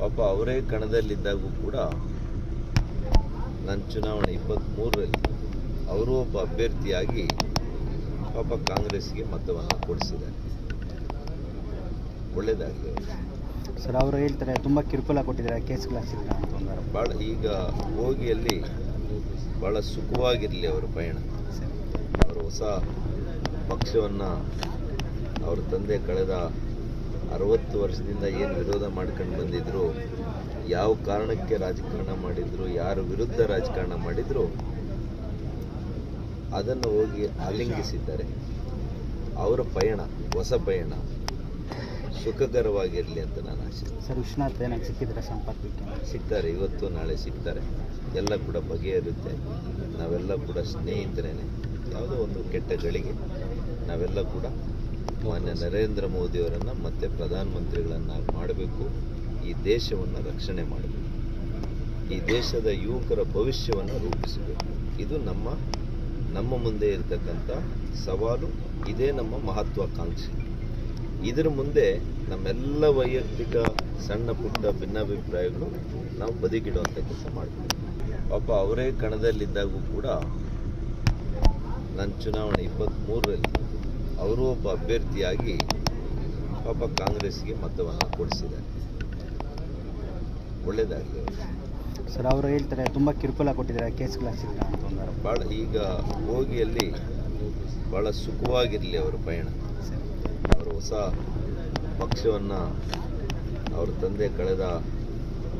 ಪಾಪ ಅವರೇ ಕಣದಲ್ಲಿದ್ದಾಗೂ ಕೂಡ ನನ್ನ ಚುನಾವಣೆ ಇಪ್ಪತ್ತ್ಮೂರರಲ್ಲಿ ಅವರು ಒಬ್ಬ ಅಭ್ಯರ್ಥಿಯಾಗಿ ಪಾಪ ಕಾಂಗ್ರೆಸ್ಗೆ ಮತವನ್ನು ಕೊಡಿಸಿದ್ದಾರೆ. ಒಳ್ಳೆಯದಾಗಲಿ ಸರ್ ಅವರು ಹೇಳ್ತಾರೆ ತುಂಬ ಕಿರುಕುಲ ಕೊಟ್ಟಿದ್ದಾರೆ ಕೇಸ್ಗಳು ಭಾಳ ಈಗ ಹೋಗಿಯಲ್ಲಿ ಭಾಳ ಸುಖವಾಗಿರಲಿ ಅವರ ಪಯಣ. ಅವರು ಹೊಸ ಪಕ್ಷವನ್ನು ಅವರ ತಂದೆ ಕಳೆದ ಅರವತ್ತು ವರ್ಷದಿಂದ ಏನು ವಿರೋಧ ಮಾಡ್ಕೊಂಡು ಬಂದಿದ್ರು ಯಾವ ಕಾರಣಕ್ಕೆ ರಾಜಕಾರಣ ಮಾಡಿದ್ರು ಯಾರ ವಿರುದ್ಧ ರಾಜಕಾರಣ ಮಾಡಿದ್ರು ಅದನ್ನು ಹೋಗಿ ಆಲಿಂಗಿಸಿದ್ದಾರೆ. ಅವರ ಪಯಣ ಹೊಸ ಪಯಣ ಸುಖಕರವಾಗಿರಲಿ ಅಂತ ನಾನು ಆಶೆ ಸಿಕ್ಕಿದ್ರೆ ಸಂಪರ್ಕಕ್ಕೆ? ಸಿಗ್ತಾರೆ ಇವತ್ತು ನಾಳೆ ಸಿಗ್ತಾರೆ ಎಲ್ಲ ಕೂಡ ಬಗೆಹರುತ್ತೆ. ನಾವೆಲ್ಲ ಕೂಡ ಸ್ನೇಹಿತರೇನೆ. ಯಾವುದೋ ಒಂದು ಕೆಟ್ಟ ಗಳಿಗೆ ನಾವೆಲ್ಲ ಕೂಡ ಮಾನ್ಯ ನರೇಂದ್ರ ಮೋದಿಯವರನ್ನು ಮತ್ತೆ ಪ್ರಧಾನಮಂತ್ರಿಗಳನ್ನಾಗಿ ಮಾಡಬೇಕು. ಈ ದೇಶವನ್ನು ರಕ್ಷಣೆ ಮಾಡಬೇಕು. ಈ ದೇಶದ ಯುವಕರ ಭವಿಷ್ಯವನ್ನು ರೂಪಿಸಬೇಕು. ಇದು ನಮ್ಮ ನಮ್ಮ ಮುಂದೆ ಇರತಕ್ಕಂಥ ಸವಾಲು. ಇದೇ ನಮ್ಮ ಮಹತ್ವಾಕಾಂಕ್ಷೆ. ಇದರ ಮುಂದೆ ನಮ್ಮೆಲ್ಲ ವೈಯಕ್ತಿಕ ಸಣ್ಣ ಪುಟ್ಟ ಭಿನ್ನಾಭಿಪ್ರಾಯಗಳು ನಾವು ಬದುಕಿಡುವಂಥ ಕೆಲಸ ಮಾಡಬೇಕು ಪಾಪ ಅವರೇ ಕಣದಲ್ಲಿದ್ದಾಗೂ ಕೂಡ ನನ್ನ ಚುನಾವಣೆ ಇಪ್ಪತ್ತ್ಮೂರರಲ್ಲಿ ಅವರು ಒಬ್ಬ ಅಭ್ಯರ್ಥಿಯಾಗಿ ಪಾಪ ಕಾಂಗ್ರೆಸ್ಗೆ ಮತವನ್ನು ಕೊಡಿಸಿದ್ದಾರೆ. ಒಳ್ಳೆಯದಾಗಲಿ ಸರ್ ಅವರು ಹೇಳ್ತಾರೆ ತುಂಬ ಕಿರುಕುಳ ಕೊಟ್ಟಿದ್ದಾರೆ ಕೇಸ್ ಕ್ಲಾಸ್ ಅಂತ ಒಂದು ಭಾಳ ಈಗ ಹೋಗಿಯಲ್ಲಿ ಭಾಳ ಸುಖವಾಗಿರಲಿ ಅವರ ಪಯಣ. ಅವರು ಹೊಸ ಪಕ್ಷವನ್ನು ಅವ್ರ ತಂದೆ ಕಳೆದ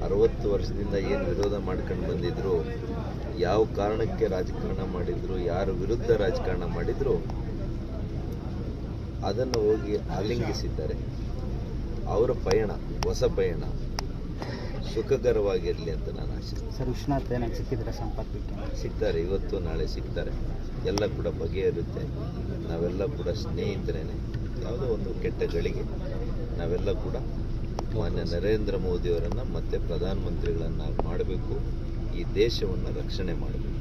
ಅರವತ್ತು ವರ್ಷದಿಂದ ಏನು ವಿರೋಧ ಮಾಡ್ಕೊಂಡು ಬಂದಿದ್ರು ಯಾವ ಕಾರಣಕ್ಕೆ ರಾಜಕಾರಣ ಮಾಡಿದ್ರು ಯಾರ ವಿರುದ್ಧ ರಾಜಕಾರಣ ಮಾಡಿದ್ರು ಅದನ್ನು ಹೋಗಿ ಆಲಿಂಗಿಸಿದ್ದಾರೆ ಅವರ ಪಯಣ ಹೊಸ ಪಯಣ ಸುಖಕರವಾಗಿರಲಿ ಅಂತ ನಾನು ಆಶೆ ಸರ್ ಉಷ್ಣತೆ ಸಿಕ್ಕಿದ್ರೆ ಸಂಪರ್ಕಕ್ಕೆ? ಸಿಗ್ತಾರೆ ಇವತ್ತು ನಾಳೆ ಸಿಗ್ತಾರೆ ಎಲ್ಲ ಕೂಡ ಬಗೆಹರುತ್ತೆ. ನಾವೆಲ್ಲ ಕೂಡ ಸ್ನೇಹಿತರೇನೆ. ಯಾವುದೋ ಒಂದು ಕೆಟ್ಟ ಗಳಿಗೆ ನಾವೆಲ್ಲ ಕೂಡ ಮಾನ್ಯ ನರೇಂದ್ರ ಮೋದಿಯವರನ್ನು ಮತ್ತೆ ಪ್ರಧಾನಮಂತ್ರಿಗಳನ್ನು ಮಾಡಬೇಕು. ಈ ದೇಶವನ್ನು ರಕ್ಷಣೆ ಮಾಡಬೇಕು.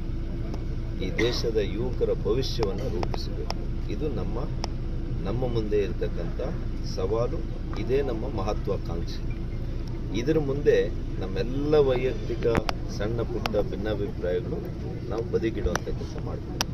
ಈ ದೇಶದ ಯುವಕರ ಭವಿಷ್ಯವನ್ನು ರೂಪಿಸಬೇಕು. ಇದು ನಮ್ಮ ನಮ್ಮ ಮುಂದೆ ಇರತಕ್ಕಂಥ ಸವಾಲು ಇದೇ ನಮ್ಮ ಮಹತ್ವಾಕಾಂಕ್ಷೆ. ಇದರ ಮುಂದೆ ನಮ್ಮೆಲ್ಲ ವೈಯಕ್ತಿಕ ಸಣ್ಣ ಪುಟ್ಟ ಭಿನ್ನಾಭಿಪ್ರಾಯಗಳು ನಾವು ಬದಿಗಿಡುವಂಥ ಕೆಲಸ ಮಾಡಬೇಕು